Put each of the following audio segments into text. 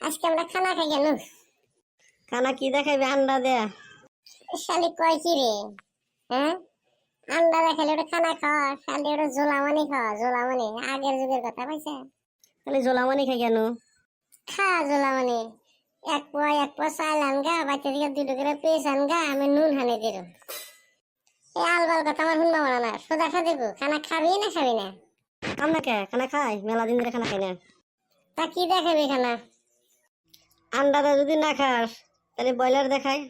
আজকে আমরা খানা খাই কেন? খানা কি দেখাইবে আন্ডা দেয়া? শালি কয় কি রে? হ্যাঁ? আন্ডা দেখালে ওটা খানা খাওয়া শালি ওটা জোলামানি খাওয়া জোলামানি আগের যুগের কথা পাইছে তাহলে জোলামানি খাই কেন? খা জোলামানি। এক পোয়া এক পোয়া চাল আনগা বাচ্চা দিকে দুটো করে পেঁচ আনগা আমি নুন হানে দিল এই আলবাল কথা আমার শুনবা মানা না সোজা খা দেবো খানা খাবি না খাবি না? আমরা কে? খানা খাই? মেলা দিন ধরে খানা খাই না। তা কি দেখাবি খানা? আন্ডাটা যদি না খাস তাহলে ব্রয়লার দেখাই।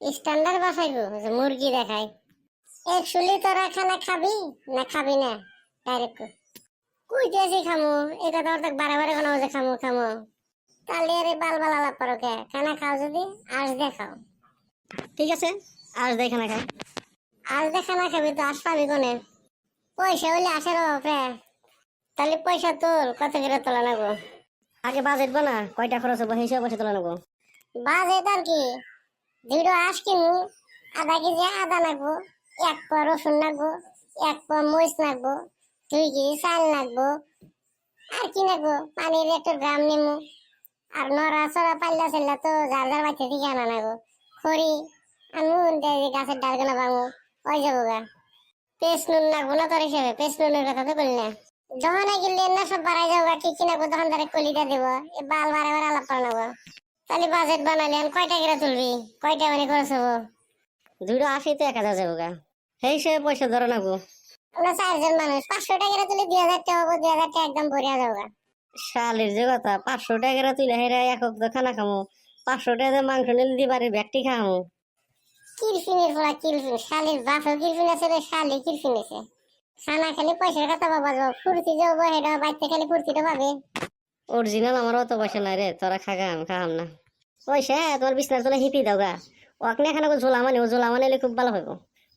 স্ট্যান্ডার্ড বাসাইবো যে মুরগি দেখাই। একচুয়ালি তোরা খানা খাবি না খাবি না? ডাইরেক্ট কইতে আছি খামু? এই কথা অর্ধেক বারে বারে কোনো যে খামু খামু। তাহলে আরে বাল বাল আলাপ করো কে? খানা খাও যদি আজ দেখাও ঠিক আছে আজ দেয় খানা খাই। আজ দে খানা খাবি তো আস পাবি কোনে? পয়সা হইলে আসে বাপরে তাহলে পয়সা তোল কত করে তোলা নেব আগে বাজেট বানা কয়টা খরচ হব হিসাব বসে তোলা নেব। বাজেট আর কি? দুটো আস কিনু, আধা কেজি আদা লাগবো, এক পা রসুন লাগবো, এক পা মরিচ লাগবো, দুই কেজি চাল লাগবো, আর কি লাগবো? পানির একটু গ্রাম নেমু। আর নড়া চড়া পাল্লা চাল্লা তো যার যার বাচ্চা থেকে আনা লাগবো। খড়ি আর নুন গাছের ডালগুলো ভাঙবো, ওই যাব গা। পেস্ট নুন লাগবো না তোর হিসেবে? পেস্ট নুনের কথা তো বললি না দোকানে গেলে না সব বাড়াই যাব কি কিনাবো দোকানদারে কলিটা দেবো। এ বাল বারে বারে আলাপ করে নেব। তাহলে বাজেট বানালে কয়টা করে তুলবি? কয়টা মানে খরচ হব? দুইটা আশি তো এক হাজার যাব গা। সেই হিসেবে পয়সা ধরে নেব। আমরা চারজন মানুষ পাঁচশো টাকা তুলে দুই হাজার টাকা হব দুই হাজার টাকা একদম ভরিয়া যাব গা। শালির যে কথা পাঁচশো টাকা তুলে হেরা একক তো খানা খামো। পাঁচশো টাকা মাংস নিলে দিবারে ব্যাগটি খামো। কিরফিনের ফোলা কিরফিন শালির বাপও কিরফিন আছে রে শালি কিরফিন আছে। খানা খালি পয়সার কথা বাবা যাব ফুর্তি যাব হেটা বাড়িতে খালি ফুর্তিটা পাবে অরিজিনাল আমার অত পয়সা নাই রে তোরা খাগাম খাম না পয়সা তোমার বিছনার তোলা হিপি দাও গা। ওখানে এখানে ঝোলা মানে ও ঝোলা মানে খুব ভালো হইব।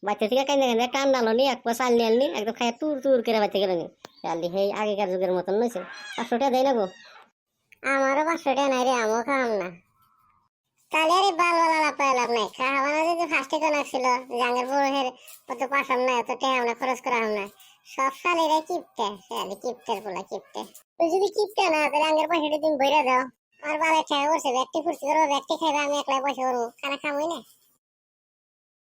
বাচ্চা থেকে কান্দে কান্দে একটা আন্না নি এক পা চাল নিয়ে আনলি একদম খাই তুর তুর করে বাচ্চা গেল নি। চালি সেই আগেকার যুগের মতন নইছে। পাঁচশো টাকা দেয় না গো। আমারও পাঁচশো টাকা নাই রে আমিও খাওয়াম না। তাহলে আরে লাভ নাই। খাওয়া যদি ফার্স্টে তো লাগছিল জাঙ্গের হের অত পাঠাম না অত টাকা আমরা খরচ করা হাম না সব সালেরা কিপটে সালে কিপটের বলা কিপটে। তুই যদি কিপটে না, তাহলে আঙ্গের পয়সাটা তুমি বইরা দাও। আর খানা খামই না।